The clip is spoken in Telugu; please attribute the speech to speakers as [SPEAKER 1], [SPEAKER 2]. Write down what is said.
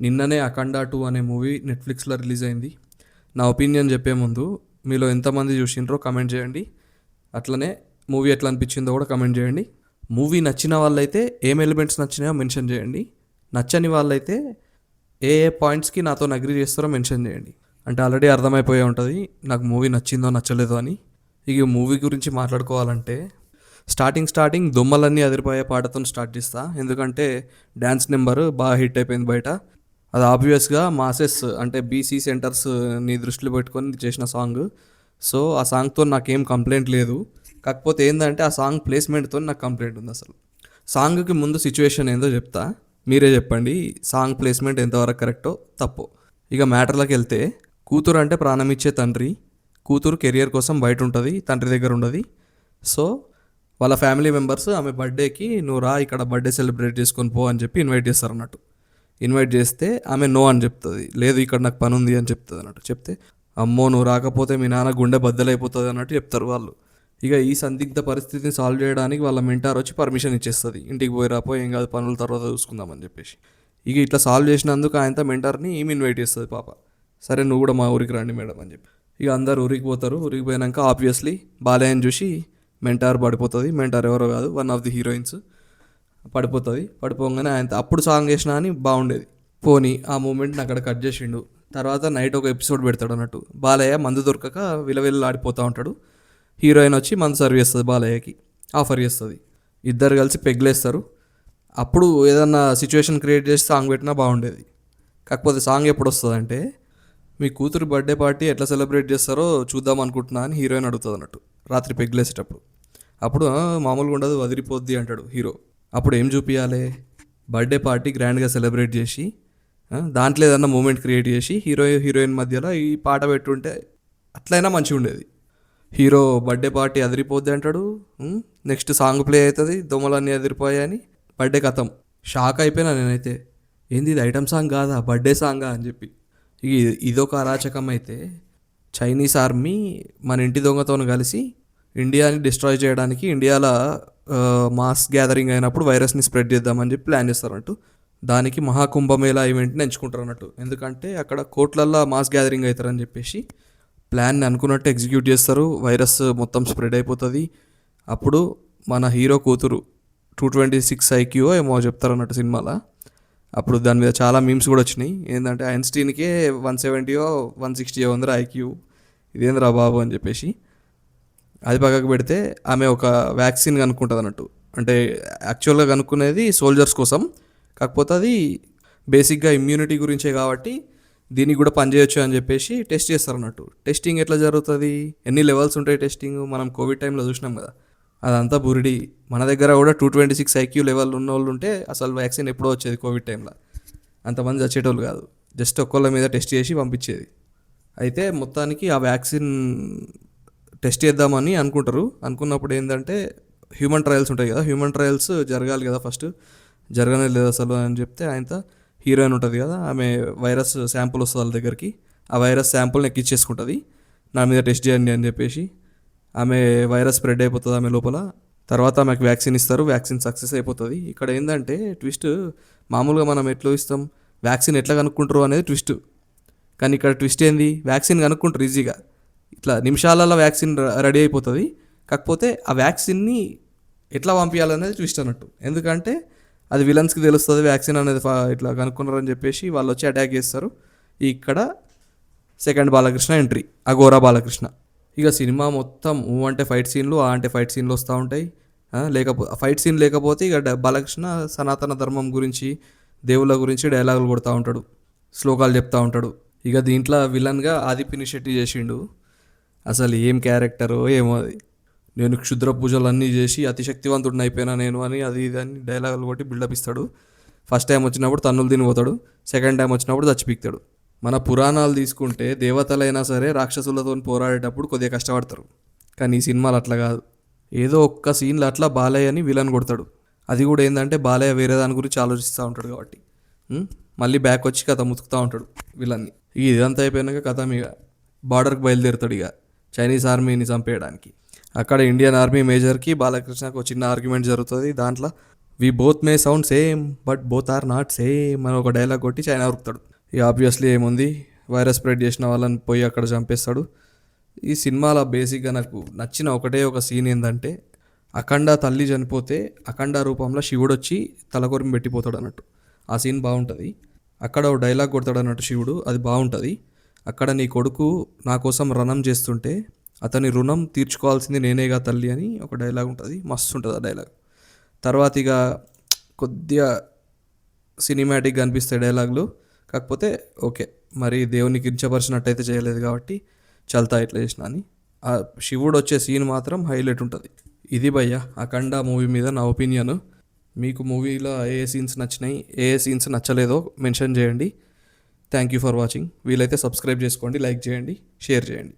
[SPEAKER 1] నిన్ననే అఖండ టూ అనే మూవీ నెట్ఫ్లిక్స్లో రిలీజ్ అయింది. నా ఒపీనియన్ చెప్పే ముందు మీలో ఎంతమంది చూసిండ్రో కమెంట్ చేయండి. అట్లనే మూవీ ఎట్లా అనిపించిందో కూడా కమెంట్ చేయండి. మూవీ నచ్చిన వాళ్ళైతే ఏం ఎలిమెంట్స్ నచ్చినాయో మెన్షన్ చేయండి. నచ్చని వాళ్ళైతే ఏ ఏ పాయింట్స్కి నాతో నగ్రీ చేస్తారో మెన్షన్ చేయండి. అంటే ఆల్రెడీ అర్థమైపోయే ఉంటుంది నాకు మూవీ నచ్చిందో నచ్చలేదో అని. ఇక మూవీ గురించి మాట్లాడుకోవాలంటే స్టార్టింగ్ స్టార్టింగ్ దొమ్మలన్నీ అదిరిపోయే పాటతో స్టార్ట్ చేస్తా. ఎందుకంటే డ్యాన్స్ నెంబర్ బాగా హిట్ అయిపోయింది బయట. అది ఆబ్వియస్గా మాసెస్ అంటే బీసీ సెంటర్స్ని దృష్టిలో పెట్టుకొని చేసిన సాంగ్ సో ఆ సాంగ్తో నాకేం కంప్లైంట్ లేదు. కాకపోతే ఏంటంటే ఆ సాంగ్ ప్లేస్మెంట్తో నాకు కంప్లైంట్ ఉంది అసలు. సాంగ్కి ముందు సిచ్యువేషన్ ఏందో చెప్తా. మీరే చెప్పండి సాంగ్ ప్లేస్మెంట్ ఎంతవరకు కరెక్టో తప్పో. ఇక మ్యాటర్లోకి వెళ్తే కూతురు అంటే ప్రాణం ఇచ్చే తండ్రి. కూతురు కెరియర్ కోసం బయట ఉంటుంది తండ్రి దగ్గర ఉండదు. సో వాళ్ళ ఫ్యామిలీ మెంబర్స్ ఆమె బర్త్డేకి నువ్వు రా ఇక్కడ బర్త్డే సెలబ్రేట్ చేసుకొని పో అని చెప్పి ఇన్వైట్ చేస్తారు అన్నట్టు ఇన్వైట్ చేస్తే ఆమె నో అని చెప్తుంది. లేదు ఇక్కడ నాకు పని ఉంది అని చెప్తుంది అన్నట్టు. చెప్తే అమ్మో నువ్వు రాకపోతే మీ నాన్న గుండె బద్దలైపోతుంది అన్నట్టు చెప్తారు వాళ్ళు. ఇక ఈ సందిగ్ధ పరిస్థితిని సాల్వ్ చేయడానికి వాళ్ళ మెంటార్ వచ్చి పర్మిషన్ ఇచ్చేస్తుంది. ఇంటికి పోయి రాపో ఏం కాదు పనుల తర్వాత చూసుకుందామని చెప్పేసి. ఇక ఇట్లా సాల్వ్ చేసినందుకు ఆయనతో మెంటార్ని ఈమె ఇన్వైట్ చేస్తుంది పాప. సరే నువ్వు కూడా మా ఊరికి రండి మేడం అని చెప్పి. ఇక అందరు ఊరికి పోతారు. ఊరికి పోయినాక ఆబ్వియస్లీ బాలయ్యని చూసి మెంటార్ పడిపోతుంది. మెంటార్ ఎవరో కాదు వన్ ఆఫ్ ది హీరోయిన్స్ పడిపోతుంది. పడిపోగానే ఆయన అప్పుడు సాంగ్ వేసినా అని బాగుండేది. పోనీ ఆ మూమెంట్ని అక్కడ కట్ చేసిండు. తర్వాత నైట్ ఒక ఎపిసోడ్ పెడతాడు అన్నట్టు. బాలయ్య మందు దొరకక విలవిల్లాడిపోతూ ఉంటాడు. హీరోయిన్ వచ్చి మందు సర్వ్ చేస్తుంది బాలయ్యకి. ఆఫర్ చేస్తుంది. ఇద్దరు కలిసి పెగ్లేస్తారు. అప్పుడు ఏదన్నా సిచ్యువేషన్ క్రియేట్ చేసి సాంగ్ పెట్టినా బాగుండేది. కాకపోతే సాంగ్ ఎప్పుడు వస్తుందంటే మీ కూతురు బర్త్డే పార్టీ ఎట్లా సెలబ్రేట్ చేస్తారో చూద్దాం అనుకుంటున్నా అని హీరోయిన్ అడుగుతుంది అన్నట్టు. రాత్రి పెగ్లేసేటప్పుడు. అప్పుడు మామూలుగా ఉండదు వదిలిపోద్ది అంటాడు హీరో. అప్పుడు ఏం చూపించాలి బర్త్డే పార్టీ గ్రాండ్గా సెలబ్రేట్ చేసి దాంట్లో ఏదన్నా మూమెంట్ క్రియేట్ చేసి హీరో హీరోయిన్ మధ్యలో ఈ పాట పెట్టుంటే అట్లయినా మంచిగా ఉండేది హీరో బర్త్డే పార్టీ అదిరిపోద్ది అంటాడు నెక్స్ట్ సాంగ్ ప్లే అవుతుంది దొమ్మలన్నీ అదిరిపోయాయని. బర్త్డే కథం. షాక్ అయిపోయినా నేనైతే ఏంది ఇది ఐటమ్ సాంగ్ కాదా? బర్త్డే సాంగా? అని చెప్పి. ఇక ఇదొక అరాచకం అయితే చైనీస్ ఆర్మీ మన ఇంటి దొంగతో కలిసి ఇండియాని డిస్ట్రాయ్ చేయడానికి ఇండియాలో మాస్ గ్యాదరింగ్ అయినప్పుడు వైరస్ని స్ప్రెడ్ చేద్దామని చెప్పి ప్లాన్ చేస్తారంటూ దానికి మహాకుంభమేళా ఈవెంట్ని ఎంచుకుంటారు అన్నట్టు. ఎందుకంటే అక్కడ కోట్లల్లో మాస్ గ్యాదరింగ్ అవుతారని చెప్పేసి ప్లాన్ని అనుకున్నట్టు ఎగ్జిక్యూట్ చేస్తారు. వైరస్ మొత్తం స్ప్రెడ్ అయిపోతుంది. అప్పుడు మన హీరో కూతురు టూ ట్వంటీ సిక్స్ ఐక్యూ ఏమో చెప్తారు అన్నట్టు సినిమాలో. అప్పుడు దాని మీద చాలా మీమ్స్ కూడా వచ్చినాయి. ఏంటంటే ఐన్స్టీన్కే వన్ సెవెంటీయో వన్ సిక్స్టీయో ఉందిరా ఐక్యూ ఇదేంద్రా బాబు అని చెప్పేసి. అది పక్కకు పెడితే ఆమె ఒక వ్యాక్సిన్ కనుక్కుంటుంది అన్నట్టు. అంటే యాక్చువల్గా కనుక్కునేది సోల్జర్స్ కోసం. కాకపోతే అది బేసిక్గా ఇమ్యూనిటీ గురించే కాబట్టి దీనికి కూడా పనిచేయొచ్చు అని చెప్పేసి టెస్ట్ చేస్తారు అన్నట్టు. టెస్టింగ్ ఎట్లా జరుగుతుంది? ఎన్ని లెవెల్స్ ఉంటాయి టెస్టింగ్ మనం కోవిడ్ టైంలో చూసినాం కదా. అదంతా బురిడి. మన దగ్గర కూడా two twenty six IQ level ఉన్న వాళ్ళు ఉంటే అసలు వ్యాక్సిన్ ఎప్పుడో వచ్చేది కోవిడ్ టైంలో అంతమంది చచ్చేటోళ్ళు కాదు. జస్ట్ ఒక్కళ్ళ మీద టెస్ట్ చేసి పంపించేది. అయితే మొత్తానికి ఆ వ్యాక్సిన్ టెస్ట్ చేద్దామని అనుకుంటారు. అనుకున్నప్పుడు ఏంటంటే హ్యూమన్ ట్రయల్స్ ఉంటాయి కదా. హ్యూమన్ ట్రయల్స్ జరగాలి కదా ఫస్ట్ జరగనే లేదు అసలు అని చెప్తే ఆయనతో హీరోయిన్ ఉంటుంది కదా. ఆమె వైరస్ శాంపుల్ వస్తుంది వాళ్ళ దగ్గరికి. ఆ వైరస్ శాంపుల్ని ఎక్కిచ్చేసుకుంటుంది. నా మీద టెస్ట్ చేయండి అని చెప్పేసి ఆమె వైరస్ స్ప్రెడ్ అయిపోతుంది ఆమె లోపల. తర్వాత ఆమెకు వ్యాక్సిన్ ఇస్తారు. వ్యాక్సిన్ సక్సెస్ అయిపోతుంది. ఇక్కడ ఏంటంటే ట్విస్ట్ మామూలుగా మనం ఎట్లా ఇస్తాం వ్యాక్సిన్ ఎట్లా కనుక్కుంటారు అనేది ట్విస్ట్ కానీ ఇక్కడ ట్విస్ట్ ఏంది? వ్యాక్సిన్ కనుక్కుంటారు ఈజీగా ఇట్లా నిమిషాలలో వ్యాక్సిన్ రెడీ అయిపోతుంది. కాకపోతే ఆ వ్యాక్సిన్ని ఎట్లా పంపించాలనేది ట్విస్ట్ అన్నట్టు. ఎందుకంటే అది విలన్స్కి తెలుస్తుంది వ్యాక్సిన్ అనేది ఇట్లా కనుక్కున్నారని చెప్పేసి వాళ్ళు వచ్చి అటాక్ చేస్తారు. ఇక్కడ సెకండ్ బాలకృష్ణ ఎంట్రీ అఘోరా బాలకృష్ణ. ఇక సినిమా మొత్తం ఊ అంటే ఫైట్ సీన్లు ఆ అంటే ఫైట్ సీన్లు వస్తూ ఉంటాయి. లేకపోతే ఫైట్ సీన్ లేకపోతే ఇక బాలకృష్ణ సనాతన ధర్మం గురించి దేవుళ్ళ గురించి డైలాగులు కొడుతూ ఉంటాడు. శ్లోకాలు చెప్తూ ఉంటాడు. ఇక దీంట్లో విలన్గా ఆది శెట్టి చేసిండు. అసలు ఏం క్యారెక్టరో ఏమో. అది నేను క్షుద్ర పూజలు అన్నీ చేసి అతిశక్తివంతుడిని అయిపోయినా నేను అని అది ఇది అని డైలాగులు కొట్టి బిల్డప్ ఇస్తాడు. ఫస్ట్ టైం వచ్చినప్పుడు తన్నులు తినిపోతాడు. సెకండ్ టైం వచ్చినప్పుడు చచ్చిపీక్తాడు మన పురాణాలు తీసుకుంటే దేవతలైనా సరే రాక్షసులతో పోరాడేటప్పుడు కొద్దిగా కష్టపడతారు. కానీ ఈ సినిమాలు అట్లా కాదు. ఏదో ఒక్క సీన్లో అట్లా బాలయ్య అని విలన్ కొడతాడు. అది కూడా ఏంటంటే బాలయ్య వేరే దాని గురించి ఆలోచిస్తూ ఉంటాడు కాబట్టి. మళ్ళీ బ్యాక్ వచ్చి కథ ముతుకుతూ ఉంటాడు విలన్ని. ఇదంతా అయిపోయినాక కథ ఇక బార్డర్కి బయలుదేరుతాడు ఇక. చైనీస్ ఆర్మీని చంపేయడానికి. అక్కడ ఇండియన్ ఆర్మీ మేజర్కి బాలకృష్ణకు ఒక చిన్న ఆర్గ్యుమెంట్ జరుగుతుంది. దాంట్లో we both may sound same but both are not same అని ఒక డైలాగ్ కొట్టి చైనా ఉరుకుతాడు. ఇక ఆబ్వియస్లీ ఏముంది? వైరస్ స్ప్రెడ్ చేసిన వాళ్ళని పోయి అక్కడ చంపేస్తాడు. ఈ సినిమాలో బేసిక్గా నాకు నచ్చిన ఒకటే ఒక సీన్ ఏంటంటే అఖండ తల్లి చనిపోతే అఖండ రూపంలో శివుడు వచ్చి తలకొరిమి పెట్టిపోతాడు అన్నట్టు. ఆ సీన్ బాగుంటుంది. అక్కడ ఒక డైలాగ్ కొడతాడు అన్నట్టు శివుడు అది బాగుంటుంది. అక్కడ నీ కొడుకు నా కోసం రణం చేస్తుంటే అతని రుణం తీర్చుకోవాల్సింది నేనేగా తల్లి అని ఒక డైలాగ్ ఉంటుంది. మస్తు ఉంటుంది ఆ డైలాగ్. తర్వాత ఇక కొద్దిగా సినిమాటిక్గా అనిపిస్తాయి డైలాగులు. కాకపోతే ఓకే మరి దేవుని కించపరిచినట్టయితే చేయలేదు కాబట్టి చల్తా ఇట్లా చేసిన అని. ఆ శివుడు వచ్చే సీన్ మాత్రం హైలైట్ ఉంటుంది. ఇది భయ్య అఖండ మూవీ మీద నా ఒపీనియన్ మీకు మూవీలో ఏ సీన్స్ నచ్చినాయి ఏ సీన్స్ నచ్చలేదో మెన్షన్ చేయండి. థ్యాంక్ యూ ఫర్ వాచింగ్ వీలైతే సబ్స్క్రైబ్ చేసుకోండి లైక్ చేయండి షేర్ చేయండి.